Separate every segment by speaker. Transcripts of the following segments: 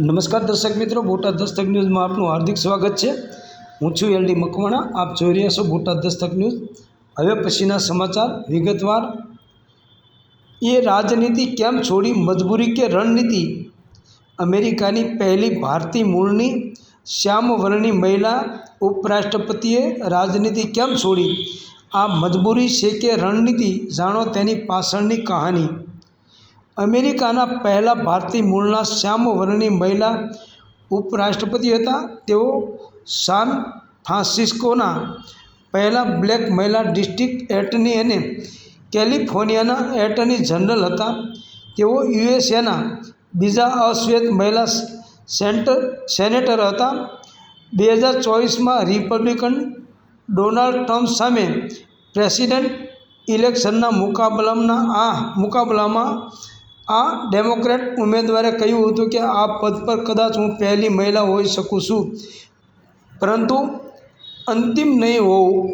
Speaker 1: નમસ્કાર દર્શક મિત્રો, બોટાદ દસ્તક ન્યૂઝમાં આપનું હાર્દિક સ્વાગત છે. હું છું એલડી મકવાણા, આપ જોઈ રહ્યા છો બોટાદ દસ્તક ન્યૂઝ. હવે પછીના સમાચાર વિગતવાર. એ રાજનીતિ કેમ છોડી મજબૂરી કે રણનીતિ? અમેરિકાની પહેલી ભારતીય મૂળની શ્યામવર્ણની મહિલા ઉપરાષ્ટ્રપતિએ રાજનીતિ કેમ છોડી? આ મજબૂરી છે કે રણનીતિ? જાણો તેની પાછળની કહાની. અમેરિકાના પહેલા ભારતીય મૂળના શ્યામ વર્ણની મહિલા ઉપરાષ્ટ્રપતિ હતા. તેઓ સાન ફ્રાન્સિસ્કોના પહેલા બ્લેક મહિલા ડિસ્ટ્રિક્ટ એટર્ની અને કેલિફોર્નિયાના એટર્ની જનરલ હતા. તેઓ યુએસએના બીજા અશ્વેત મહિલા સેન્ટર સેનેટર હતા. બે હજાર ચોવીસમાં રિપબ્લિકન ડોનાલ્ડ ટ્રમ્પ સામે પ્રેસિડેન્ટ ઇલેક્શનના મુકાબલામાં, આ મુકાબલામાં આ ડેમોક્રેટ ઉમેદવારે કહ્યું હતું કે આ પદ પર કદાચ હું પહેલી મહિલા હોઈ શકું છું. પરંતુ અંતિમ નહીં હોઉં.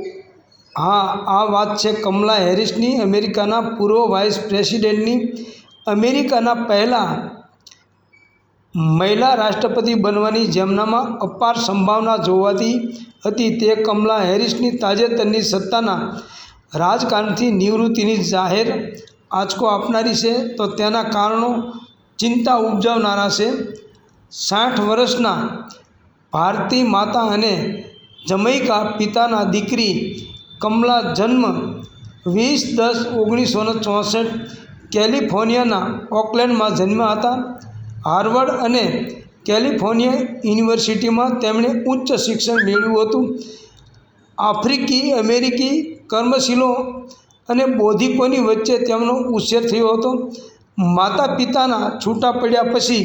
Speaker 1: હા, આ વાત છે કમલા હેરિસની, અમેરિકાના પૂર્વ વાઇસ પ્રેસિડેન્ટની. અમેરિકાના પહેલાં મહિલા રાષ્ટ્રપતિ બનવાની જેમનામાં અપાર સંભાવના જોવાતી હતી તે કમલા હેરિસની તાજેતરની સત્તાના રાજકારણથી નિવૃત્તિની જાહેર આંચકો આપનારી છે, તો તેના કારણો ચિંતા ઉપજાવનારા છે. સાઠ વર્ષના ભારતી માતા અને જમૈકા પિતાના દીકરી કમલા જન્મ વીસ દસ ઓગણીસો ને ચોસઠ કેલિફોર્નિયાના ઓકલેન્ડમાં જન્મ્યા હતા. હાર્વર્ડ અને કેલિફોર્નિયા યુનિવર્સિટીમાં તેમણે ઉચ્ચ શિક્ષણ મેળવ્યું હતું. આફ્રિકી અમેરિકી કર્મશીલો અને બૌદ્ધિકોની વચ્ચે તેમનો ઉછેર થયો હતો. માતા પિતાના છૂટા પડ્યા પછી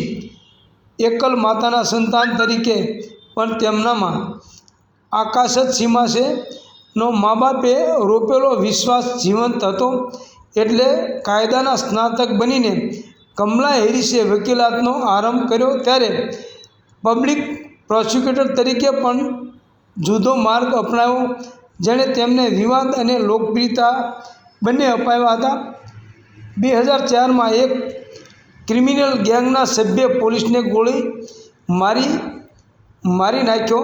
Speaker 1: એકલ માતાના સંતાન તરીકે પણ તેમનામાં આકાશ જ સીમા છે. નો મા બાપે રોપેલો વિશ્વાસ જીવંત હતો એટલે કાયદાના સ્નાતક બનીને કમલા હેરિસે વકીલાતનો આરંભ કર્યો ત્યારે પબ્લિક પ્રોસિક્યુટર તરીકે પણ જુદો માર્ગ અપનાવ્યો. જેણે તેમને વિવાદ અને લોકપ્રિયતા બંને અપાવ્યા હતા. બે હજાર ચારમાં એક ક્રિમિનલ ગેંગના સભ્ય પોલીસને ગોળી મારી મારી નાખ્યો.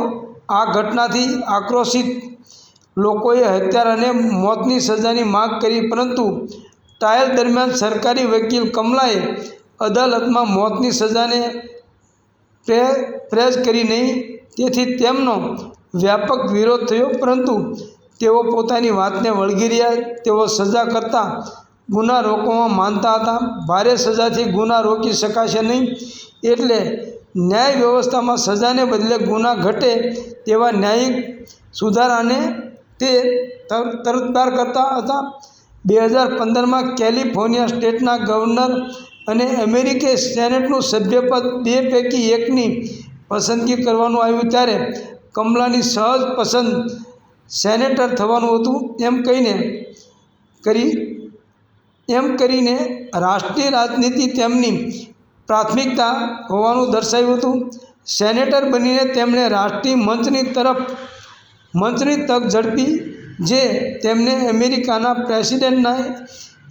Speaker 1: આ ઘટનાથી આક્રોશિત લોકોએ હત્યાર અને મોતની સજાની માગ કરી, પરંતુ ટ્રાયલ દરમિયાન સરકારી વકીલ કમલાએ અદાલતમાં મોતની સજાને પ્રે, પ્રેઝ કરી નહીં. તેથી તેમનો વ્યાપક વિરોધ થયો, પરંતુ તેઓ પોતાની વાતને વળગી રહ્યા, તેઓ સજા કરતાં ગુના રોકવામાં માનતા હતા. ભારે સજાથી ગુના રોકી શકાશે નહીં. એટલે ન્યાય વ્યવસ્થામાં સજાને બદલે ગુના ઘટે તેવા ન્યાયિક સુધારાને તે તરફદાર કરતા હતા. બે હજાર પંદરમાં કેલિફોર્નિયા સ્ટેટના ગવર્નર અને અમેરિકી સેનેટનું સભ્યપદ બે પૈકી એકની પસંદગી કરવાનું આવ્યું ત્યારે કમલાની સહજ પસંદ સેનેટર થવાનું હતું, એમ કહીને કરી, એમ કરીને રાષ્ટ્રીય રાજનીતિ તેમની પ્રાથમિકતા હોવાનું દર્શાવ્યું હતું. સેનેટર બનીને તેમણે રાષ્ટ્રીય મંચની તરફ, મંચની તક ઝડપી, જે તેમને અમેરિકાના પ્રેસિડેન્ટના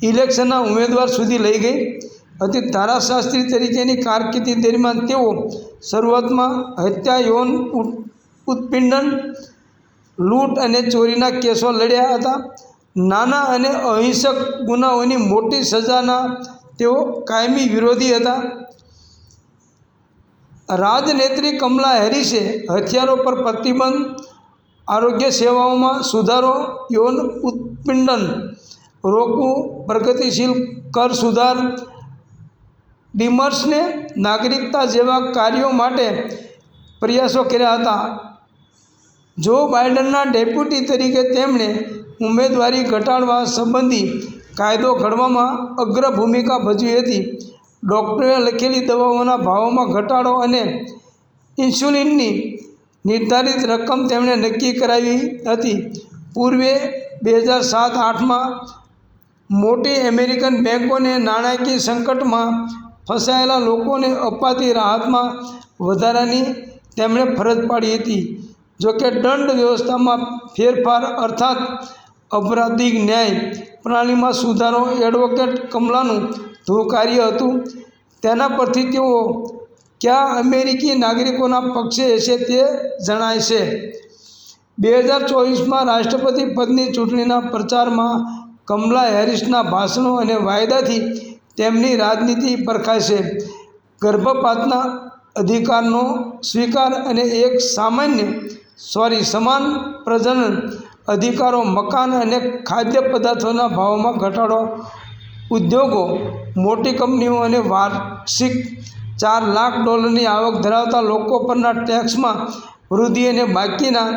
Speaker 1: ઇલેક્શનના ઉમેદવાર સુધી લઈ ગઈ. હતી ધારાશાસ્ત્રી તરીકેની કારકિર્દી દરમિયાન તેઓ શરૂઆતમાં હત્યા યૌન ઉત્પીડન લૂંટ અને ચોરીના કેસો લડ્યા હતા. નાના અને અહિંસક ગુનાઓની મોટી સજાના તેઓ કાયમી વિરોધી હતા. રાજનેત્રી કમલા હેરિસે હથિયારો પર પ્રતિબંધ, આરોગ્ય સેવાઓમાં સુધારો, યૌન ઉત્પીડન, રોકવું, પ્રગતિશીલ કર સુધાર, ડિમર્સને નાગરિકતા જેવા કાર્યો માટે પ્રયાસો કર્યા હતા. જો બાઇડનના ડેપ્યુટી તરીકે તેમણે ઉમેદવારી ઘટાડવા સંબંધી કાયદો ઘડવામાં અગ્ર ભૂમિકા ભજવી હતી. ડૉક્ટરે લખેલી દવાઓના ભાવોમાં ઘટાડો અને ઇન્સ્યુલિનની નિર્ધારિત રકમ તેમણે નક્કી કરાવી હતી. પૂર્વે બે હજાર સાત આઠમાં મોટી અમેરિકન બેંકોને નાણાકીય સંકટમાં ફસાયેલા લોકોને અપાતી રાહતમાં વધારાની તેમણે ફરજ પાડી હતી. જોકે દંડ વ્યવસ્થામાં ફેરફાર અર્થાત અપરાધિક ન્યાય પ્રણાલીમાં સુધારો એડવોકેટ કમલાનું ધ્રુવ કાર્ય હતું. તેના પરથી તેઓ કયા અમેરિકી નાગરિકોના પક્ષે હશે તે જણાય છે. બે હજાર ચોવીસમાં રાષ્ટ્રપતિ પદની ચૂંટણીના પ્રચારમાં કમલા હેરિસના ભાષણો અને વાયદાથી તેમની રાજનીતિ પરખાય છે ગર્ભપાતના અધિકારનો સ્વીકાર અને એક સામાન્ય સોરી, સમાન પ્રજનન અધિકારો, મકાન અને ખાદ્ય પદાર્થોના ભાવમાં ઘટાડો, ઉદ્યોગો, મોટી કંપનીઓ અને વાર્ષિક ચાર લાખ ડોલરની આવક ધરાવતા લોકો પરના ટેક્સમાં વૃદ્ધિ અને બાકીના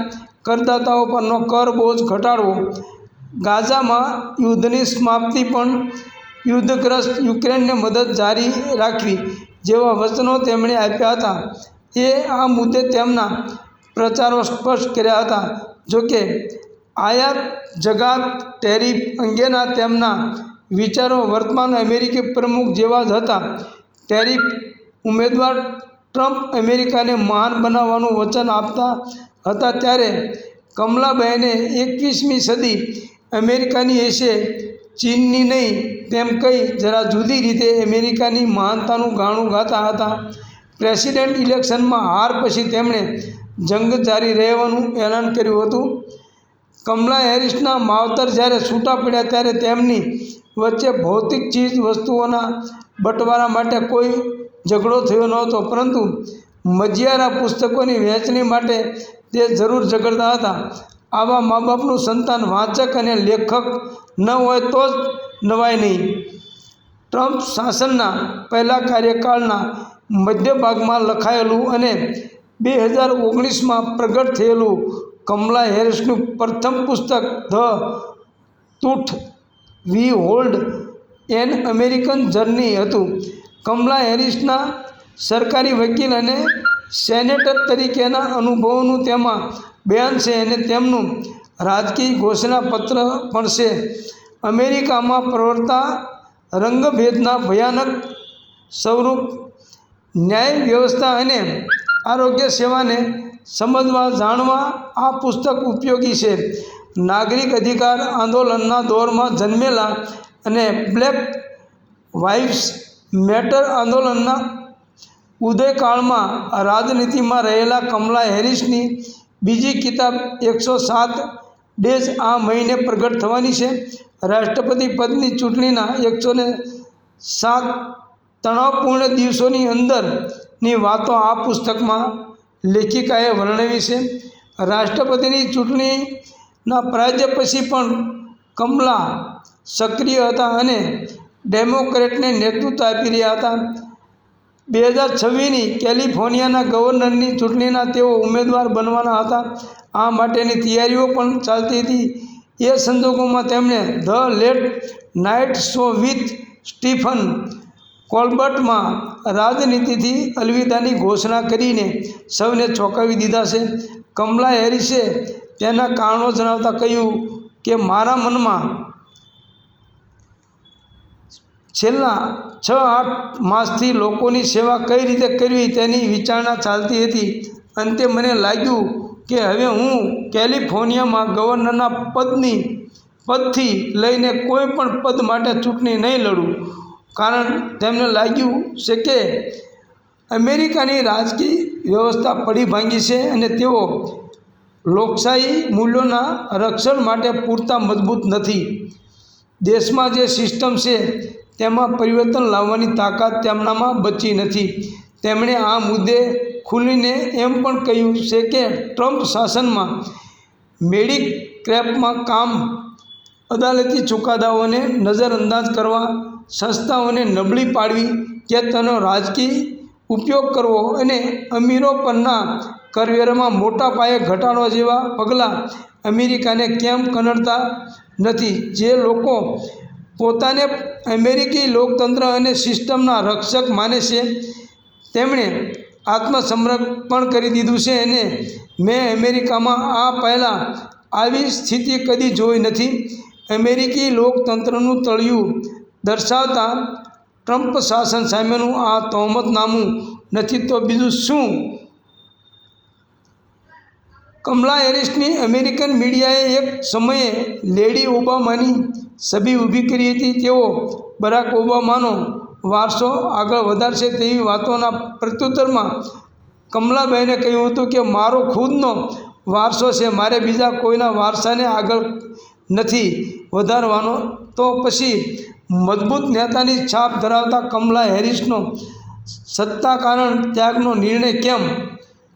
Speaker 1: કરદાતાઓ પરનો કર બોજ ઘટાડવો, ગાઝામાં યુદ્ધની સમાપ્તિ પણ યુદ્ધગ્રસ્ત યુક્રેનને મદદ જારી રાખવી જેવા વચનો તેમણે આપ્યા હતા. એ આ મુદ્દે તેમના પ્રચારો સ્પષ્ટ કર્યા હતા. જોકે, આયાત જગાત ટેરિફ અંગેના તેમના વિચારો વર્તમાન અમેરિકી પ્રમુખ જેવા જ હતા. ટેરિફ ઉમેદવાર ટ્રમ્પ અમેરિકાને મહાન બનાવવાનું વચન આપતા હતા ત્યારે કમલાબહેને એકવીસમી સદી અમેરિકાની હશે ચીનની નહીં તેમ કહી જરા જુદી રીતે અમેરિકાની મહાનતાનું ગાણું ગાતા હતા. પ્રેસિડેન્ટ ઇલેક્શનમાં હાર પછી તેમણે જંગ જારી રહેવાનું એલાન કર્યું હતું. કમલા હેરિસના માવતર જ્યારે છૂટા પડ્યા ત્યારે તેમની વચ્ચે ભૌતિક ચીજ વસ્તુઓના બંટવારા માટે કોઈ ઝઘડો થયો નહોતો, પરંતુ મજિયારા પુસ્તકોની વહેંચણી માટે તે જરૂર ઝઘડતા હતા. આવા મા બાપનું સંતાન વાંચક અને લેખક ન હોય તો જ નવાય નહીં. ટ્રમ્પ શાસનના પહેલા કાર્યકાળના મધ્ય ભાગમાં લખાયેલું અને બે હજાર ઓગણીસમાં પ્રગટ થયેલું કમલા હેરિસનું પ્રથમ પુસ્તક the tooth we hold an American journey હતું. કમલા હેરિસના સરકારી વકીલ અને સેનેટર તરીકેના અનુભવોનું તેમાં બયાન છે અને તેમનું રાજકીય ઘોષણાપત્ર પણ છે. અમેરિકામાં પ્રવર્તા રંગભેદના ભયાનક સ્વરૂપ ન્યાય વ્યવસ્થા અને આરોગ્ય સેવાને સમજવા જાણવા આ પુસ્તક ઉપયોગી છે. નાગરિક અધિકાર આંદોલનના દોરમાં જન્મેલા અને બ્લેક વાઇફ્સ મેટર આંદોલનના ઉદયકાળમાં રાજનીતિમાં રહેલા કમલા હેરિસની બીજી કિતાબ એકસો સાત ડેઝ આ મહિને પ્રગટ થવાની છે. રાષ્ટ્રપતિ પદની ચૂંટણીના એકસો ને સાત તણાવપૂર્ણ દિવસોની અંદરની વાતો આ પુસ્તકમાં લેખિકાએ વર્ણવી છે. રાષ્ટ્રપતિની ચૂંટણીના પરાજય પછી પણ કમલા સક્રિય હતા અને ડેમોક્રેટને નેતૃત્વ આપી રહ્યા હતા. બે હજાર છવ્વીસની કેલિફોર્નિયાના ગવર્નરની ચૂંટણીના તેઓ ઉમેદવાર બનવાના હતા. આ માટેની તૈયારીઓ પણ ચાલતી હતી. એ સંજોગોમાં તેમણે the late night show with Stephen કોલ્બર્ટમાં રાજનીતિથી અલવિદાની ઘોષણા કરીને સૌને ચોંકાવી દીધા છે. કમલા હેરિસે તેના કારણો જણાવતા કહ્યું કે, મારા મનમાં છેલ્લા છ આઠ માસથી લોકોની સેવા કઈ રીતે કરવી તેની વિચારણા ચાલતી હતી. અંતે મને લાગ્યું કે હવે હું કેલિફોર્નિયામાં ગવર્નરના પદની પદથી લઈને કોઈ પણ પદ માટે ચૂંટણી નહીં લડું. કારણ તેમને લાગ્યું છે કે અમેરિકાની રાજકીય વ્યવસ્થા પડી ભાંગી છે અને તેઓ લોકશાહી મૂલ્યોના રક્ષણ માટે પૂરતા મજબૂત નથી. દેશમાં જે સિસ્ટમ છે, તેમાં પરિવર્તન લાવવાની તાકાત તેમનામાં બચી નથી. તેમણે આ મુદ્દે ખુલીને એમ પણ કહ્યું છે કે ટ્રમ્પ શાસનમાં મેડિક ક્રેપમાં કામ અદાલતી ચુકાદાઓને નજરઅંદાજ કરવા સંસ્થાઓને નબળી પાડવી કે તેનો રાજકીય ઉપયોગ કરવો અને અમીરો પરના કરવેરામાં મોટા પાયે ઘટાડો જેવા પગલાં અમેરિકાને કેમ કનડતા નથી? જે લોકો પોતાને અમેરિકી લોકતંત્ર અને સિસ્ટમના રક્ષક માને છે, તેમણે આત્મસમર્પણ કરી દીધું છે અને મેં અમેરિકામાં આ પહેલાં આવી સ્થિતિ કદી જોઈ નથી. અમેરિકી લોકતંત્રનું તળિયું દર્શાવતા ટ્રમ્પ શાસન સામેનું આ તહોમતનામું નથી તો બીજું શું? કમલા હેરિસની અમેરિકન મીડિયાએ એક સમયે લેડી ઓબામાની છબી ઊભી કરી હતી. તેઓ બરાક ઓબામાનો વારસો આગળ વધારશે તેવી વાતોના પ્રત્યુત્તરમાં કમલાબહેને કહ્યું હતું કે, મારો ખુદનો વારસો છે, મારે બીજા કોઈના વારસાને આગળ નથી વધારવાનો. તો પછી મજબૂત નેતાની છાપ ધરાવતા કમલા હેરિસનો સત્તા કારણ ત્યાગનો નિર્ણય કેમ?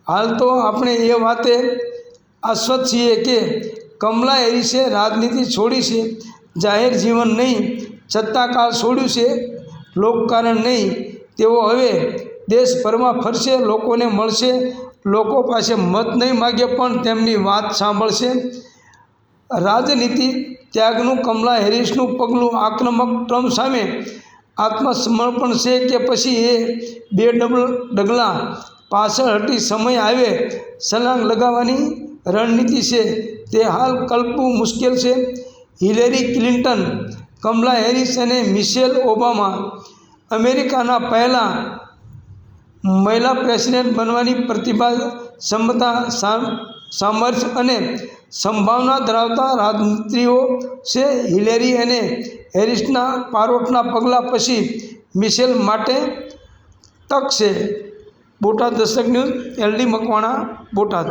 Speaker 1: હાલ તો આપણે એ વાતે આશ્વત છીએ કે કમલા હેરિસે રાજનીતિ છોડી છે, જાહેર જીવન નહીં, સત્તાકાળ છોડ્યું છે, લોકકારણ નહીં. તેઓ હવે દેશભરમાં ફરશે, લોકોને મળશે, લોકો પાસે મત નહીં માગે પણ તેમની વાત સાંભળશે. રાજનીતિ ત્યાગનું, કમલા હેરિસનું પગલું આક્રમક ટ્રમ્પ સામે આત્મસમર્પણ છે કે પછી એ બે ડબલ ડગલા પાછળ હટી સમય આવે, છલાંગ લગાવવાની રણનીતિ છે. તે હાલ કલ્પવું મુશ્કેલ છે. હિલેરી ક્લિન્ટન, કમલા હેરિસ અને મિશેલ ઓબામા અમેરિકાના પહેલાં મહિલા પ્રેસિડેન્ટ બનવાની પ્રતિભા, ક્ષમતા સામર્થ્ય અને સંભાવના ધરાવતા રાજનીતિઓ છે હિલેરી અને હેરિસના પારોટના પગલાં પછી મિશેલ માટે તક છે. Botad Dastak news, LD Makwana, Botad.